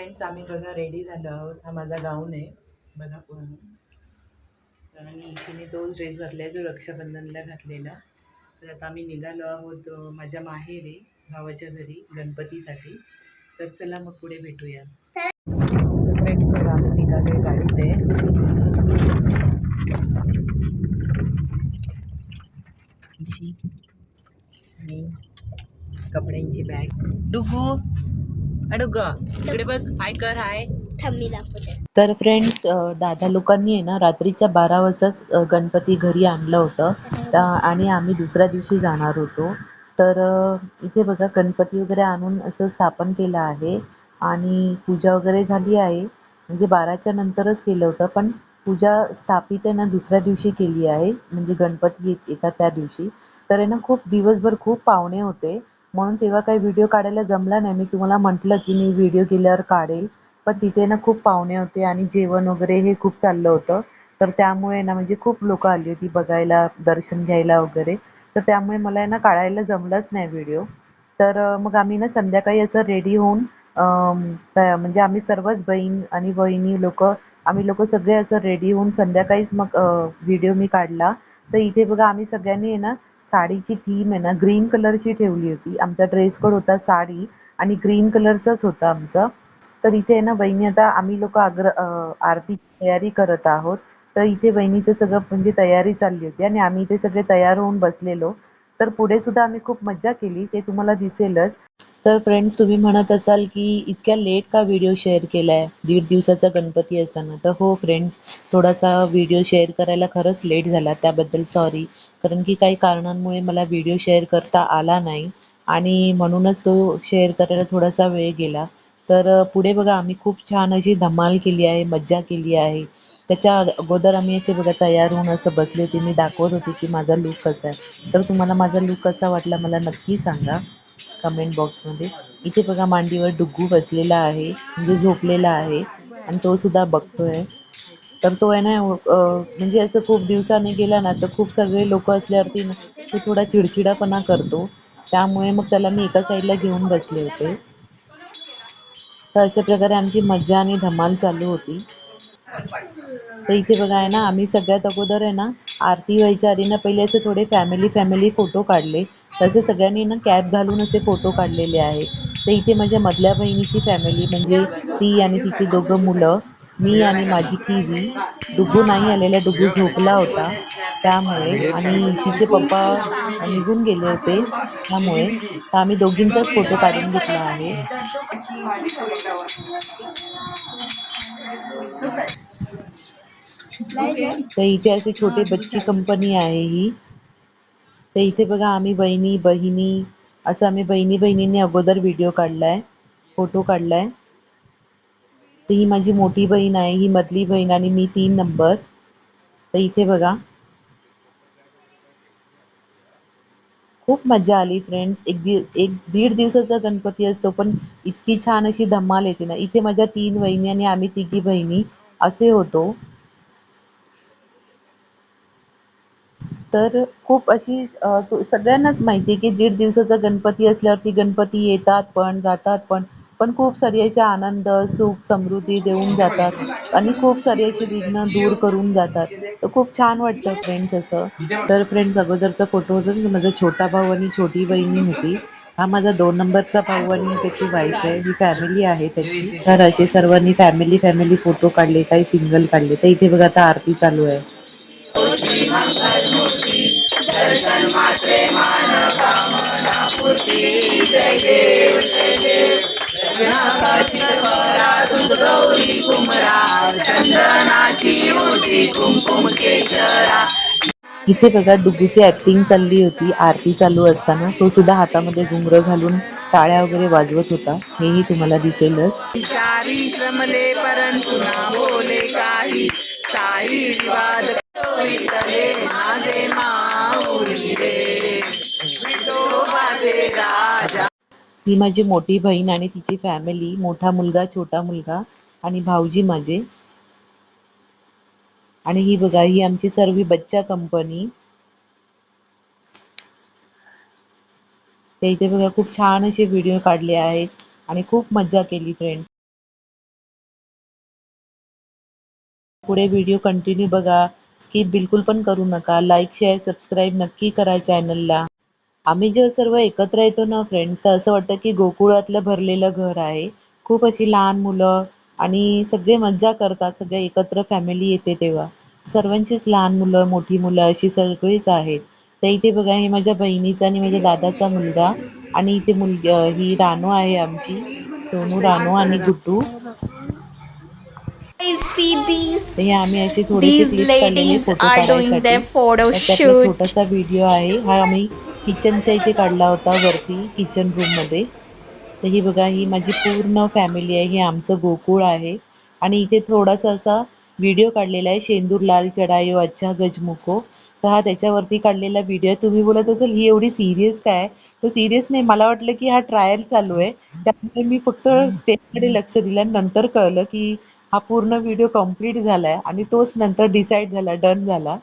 Friends आम्ही बघा ready झालो आहोत. हा माझा गाऊन आहे. बघा पूर्ण. आणि इशीने दोन ड्रेस घातला आहे जो रक्षाबंधनला घातलेला. तर आता आम्ही निघालो आहोत माझ्या माहेरी भावाच्या घरी गणपतीसाठी. तर चला मग पुढे भेटूया. फ्रेंड्स बघा आम्ही निघालो गाडीत आहे. आणि कपड्यांची बॅग डुगू! अडुग इकडे बघ हाय कर हाय. थम्मी दाखवते. तर फ्रेंड्स दादा लोकांनी आहे ना रात्रीच्या बारा वाजताच गणपती घरी आणलं होतं. आणि आम्ही दुसऱ्या दिवशी जाणार होतो. तर इथे बघा गणपती वगैरे आणून असं स्थापन केलं आहे. आणि पूजा वगैरे झाली आहे. म्हणजे बाराच्या नंतरच केलं होतं पण पूजा स्थापित आहे ना दुसऱ्या दिवशी केली आहे. म्हणजे गणपती येत येतात त्या दिवशी. तर आहे ना खूप दिवसभर खूप पाहुणे होते. म्हणून तेव्हा काही व्हिडिओ काढायला जमला नाही. मी तुम्हाला म्हटलं की मी व्हिडिओ केल्यावर काढेल. पण तिथे ना खूप पाहुणे होते आणि जेवण वगैरे हे खूप चाललं होतं. तर त्यामुळे ना म्हणजे खूप लोक आली होती बघायला दर्शन घ्यायला वगैरे. तर त्यामुळे मला आहे ना काढायला जमलाच नाही व्हिडिओ तर मग आम्ही ना संध्याकाळी असं रेडी होऊन म्हणजे आम्ही सर्वच बहीण आणि वहिनी लोक आम्ही लोक सगळे असं रेडी होऊन संध्याकाळीच मग व्हिडिओ मी काढला. तर इथे बघा आम्ही सगळ्यांनी आहे ना साडीची थीम आहे ना ग्रीन कलरची ठेवली होती. आमचा ड्रेस कोड होता साडी आणि ग्रीन कलरचाच होता आमचा. तर इथे आहे ना बहिणी आता आम्ही लोक आग्र आरतीची आरती तयारी करत आहोत. तर इथे बहिणीचं सगळं म्हणजे तयारी चालली होती आणि आम्ही इथे सगळे तयार होऊन बसलेलो. तर पुढे सुद्धा आम्ही खूप मज्जा केली ते तुम्हाला दिसेलच. तर फ्रेंड्स तुम्ही म्हणत असाल की इतक्या लेट का व्हिडिओ शेअर केलाय? दीड दिवसाचा गणपती असताना तर हो फ्रेंड्स थोडासा व्हिडिओ शेअर करायला खरंच लेट झाला त्याबद्दल सॉरी कारण की काही कारणांमुळे मला व्हिडिओ शेअर करता आला नाही. आणि म्हणूनच तो शेअर करायला थोडासा वेळ गेला. तर पुढे बघा आम्ही खूप छान अशी धमाल केली आहे मज्जा केली आहे. त्याच्या अगोदर आम्ही असे बघा तयार होऊन असं बसले होते. मी दाखवत होते की माझा लुक कसा आहे. तर तुम्हाला माझा लुक कसा वाटला मला नक्की सांगा कमेंट बॉक्समध्ये इथे बघा मांडीवर डुग्गू बसलेला आहे म्हणजे झोपलेला आहे आणि तो सुद्धा बघतोय. तर तो आहे ना म्हणजे असं खूप दिवसाने गेला ना तर खूप सगळे लोक असल्यावरती तो थोडा चिडचिडापणा करतो. त्यामुळे मग त्याला मी एका साईडला घेऊन बसले होते. तर अशा प्रकारे आमची मज्जा आणि धमाल चालू होती. तर इथे बघा आहे ना आम्ही सगळ्यात अगोदर आहे ना आरती व्हायच्या आधी ना पहिले असे थोडे फॅमिली फॅमिली फोटो काढले. तसे सगळ्यांनी ना कॅप घालून असे फोटो काढलेले आहे तर इथे माझ्या मधल्या बहिणीची फॅमिली म्हणजे ती आणि तिची दोघं मुलं मी आणि माझी किवी डुगू नाही आलेला डुगू झोपला होता. त्यामुळे आणि इशीचे पप्पा निघून गेले होते. त्यामुळे तर आम्ही दोघींचाच फोटो काढून घेतला आहे. तर इथे अशी छोटी बच्ची कंपनी आहे ही. तर इथे बघा आम्ही बहिणी बहिणी असं आम्ही बहिणी बहिणींनी अगोदर व्हिडिओ काढलाय फोटो काढलाय. तर ही माझी मोठी बहीण आहे ही मधली बहीण आणि मी तीन नंबर तर इथे बघा खूप मजा आली फ्रेंड्स एक दि एक दीड दिवसाचा गणपती असतो पण इतकी छान अशी धमाल येते ना. इथे माझ्या तीन वहिनी आणि आम्ही तिघी बहिणी असे होतो. तर खूप अशी सगळ्यांनाच माहिती आहे की दीड दिवसाचा गणपती असल्यावरती गणपती येतात पण जातात पण पण खूप सारी असे आनंद सुख समृद्धी देऊन जातात. आणि खूप सारी अशी विघ्न दूर करून जातात. तर खूप छान वाटतं फ्रेंड्स असं. तर फ्रेंड्स अगोदरचा फोटो होतो माझा छोटा भाऊ आणि छोटी बहिणी होती. हा माझा दोन नंबरचा भाऊ आणि त्याची वाईफ आहे. ही फॅमिली आहे त्याची. तर असे सर्वांनी फॅमिली फॅमिली फोटो काढले काही सिंगल काढले. तर इथे बघा आता आरती चालू आहे. इथे बघा डुगूची ऍक्टिंग चालली होती आरती चालू असताना. तो सुद्धा हातामध्ये घुंगर घालून टाळ्या वगैरे वाजवत होता. हेही तुम्हाला दिसेलच. परंतु ही माझी मोठी बहीण आणि तिची फॅमिली मोठा मुलगा छोटा मुलगा आणि भाऊजी माझे. आणि ही बघा ही आमची सर्व बच्चा कंपनी ते इथे बघा खूप छान असे व्हिडिओ काढले आहेत आणि खूप मज्जा केली फ्रेंड्स पुढे व्हिडिओ कंटिन्यू बघा. स्किप बिलकुल पण करू नका. लाईक शेअर सबस्क्राईब नक्की करा चॅनलला आम्ही जेव्हा सर्व एकत्र येतो ना फ्रेंड्स तर असं वाटतं की गोकुळातलं भरलेलं घर आहे. खूप अशी लहान मुलं आणि सगळे मज्जा करतात सगळे एकत्र फॅमिली येते तेव्हा. सर्वांचीच लहान मुलं मोठी मुलं अशी सगळीच आहेत. तर इथे बघा हे माझ्या बहिणीचा आणि माझ्या दादाचा मुलगा आणि इथे मुलगी ही रानू आहे आमची. सोनू रानू आणि गुड्डू. हे आम्ही असे थोडेसे these क्लिप्स काढलेले ladies फोटो काढायसाठी. छोटासा व्हिडिओ आहे. हा आम्ही किचनच्या इथे काढला होता वरती किचन रूममध्ये. तर ही बघा ही माझी पूर्ण फॅमिली आहे हे आमचं गोकुळ आहे. आणि इथे थोडासा असा व्हिडिओ काढलेला आहे शेंदूर लाल चढायो अच्छा गजमुखो. तर हा त्याच्यावरती काढलेला व्हिडिओ तुम्ही बोलत असाल ही एवढी सिरियस काय? तर सिरियस नाही मला वाटलं की हा ट्रायल चालू आहे. त्यामुळे मी फक्त स्टेपकडे लक्ष दिलं आणि नंतर कळलं की हा पूर्ण व्हिडिओ कंप्लीट झालाय आणि तोच नंतर डिसाईड झाला डन झाला.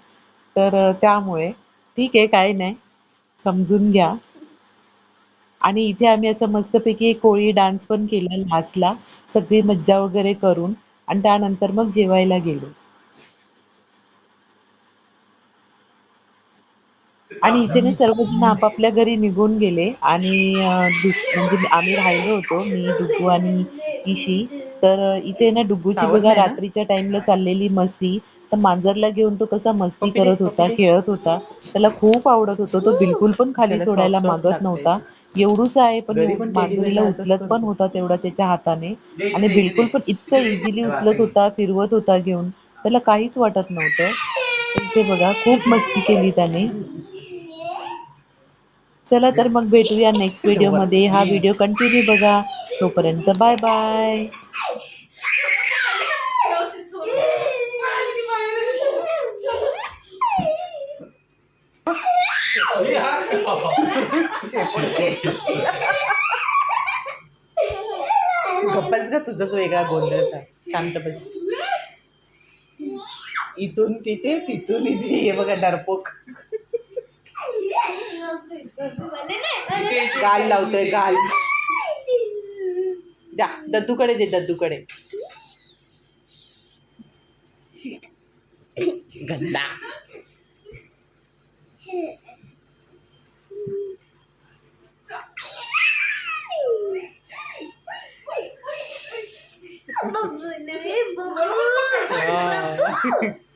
तर त्यामुळे ठीक आहे काही नाही. समजून घ्या. आणि इथे आम्ही असं मस्तपैकी कोळी डान्स पण केला लास्टला सगळी मज्जा वगैरे करून आणि त्यानंतर मग जेवायला गेलो. आणि इथे ना सर्वजण आपापल्या घरी निघून गेले आणि म्हणजे आम्ही राहिलो होतो मी डुगू आणि इशी तर इथे ना सावध बघा? रात्रीच्या टाइमला चाललेली मस्ती. तर मांजरला घेऊन तो कसा मस्ती करत होता. खेळत होता त्याला खूप आवडत होतं. तो बिलकुल पण खाली सोडायला मागत. नव्हता. एवढूसा आहे पण मांजरीला उचलत पण. होता तेवढा त्याच्या हाताने. आणि बिलकुल पण इतकं इझिली उचलत होता फिरवत होता घेऊन. त्याला काहीच वाटत नव्हतं. इथे बघा खूप मस्ती केली त्याने. चला तर मग भेटूया नेक्स्ट व्हिडिओमध्ये. हा व्हिडिओ कंटिन्यू बघा. तोपर्यंत बाय बाय गप्पच का तुझाच वेगळा गोंधळचा शांत बस. इथून तिथे तिथून इथे. हे बघा डरपोक गाल लावतोय गाल. द्या दद्दूकडे दे दद्दूकडे. गंदा. Bubble, bubble. हा.